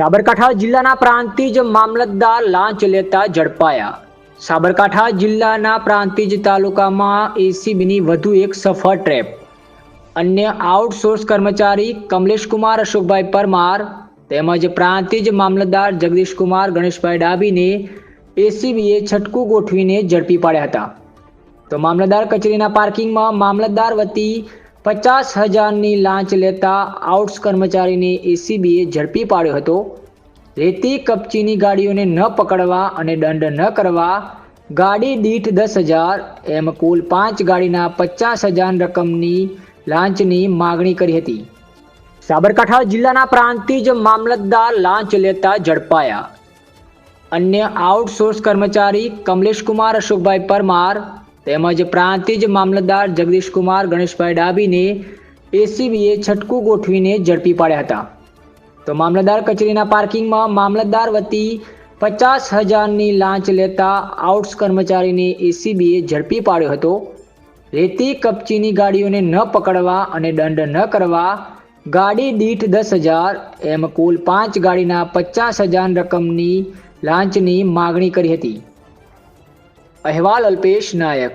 સાબરકાંઠા જિલ્લાના પ્રાંતિજ મામલતદાર લાંચ લેતા ઝડપાયા. સાબરકાંઠા જિલ્લાના પ્રાંતિજ તાલુકામાં એસીબીની વધુ એક સફળ ટ્રેપ. અન્ય આઉટસોર્સ કર્મચારી કમલેશકુમાર અશોકભાઈ પરમાર તેમજ પ્રાંતિજ મામલતદાર જગદીશકુમાર ગણેશભાઈ ડાબીને એસીબીએ છટકું ગોઠવીને ઝડપી પાડ્યા હતા. તો મામલતદાર કચેરીના પાર્કિંગમાં મામલતદાર વતી પચાસ હજારની લાંચ લેતા આઉટ્સ કર્મચારીને એસીબીએ ઝડપી પાડ્યો હતો. રેતી કપચીની ગાડીઓને ન પકડવા અને દંડ ન કરવા ગાડી દીઠ દસ હજાર, એમ કુલ પાંચ ગાડીના પચાસ હજાર રકમની લાંચની માગણી કરી હતી. સાબરકાંઠા જિલ્લાના પ્રાંતિજ મામલતદાર લાંચ લેતા ઝડપાયા. અન્ય આઉટસોર્સ કર્મચારી કમલેશકુમાર અશોકભાઈ પરમાર તેમજ પ્રાંતિજ મામલતદાર જગદીશકુમાર ગણેશભાઈ ડાબીને એસીબીએ છટકું ગોઠવીને ઝડપી પાડ્યા હતા. તો મામલતદાર કચેરીના પાર્કિંગમાં મામલતદાર વતી પચાસ હજારની લાંચ લેતા આઉટ્સ કર્મચારીને એસીબીએ ઝડપી પાડ્યો હતો. રેતી કપચીની ગાડીઓને ન પકડવા અને દંડ ન કરવા ગાડી દીઠ દસ હજાર એમ કુલ પાંચ ગાડીના પચાસ હજાર રકમની લાંચની માગણી કરી હતી. અહેવાલ અલ્પેશ નાયક.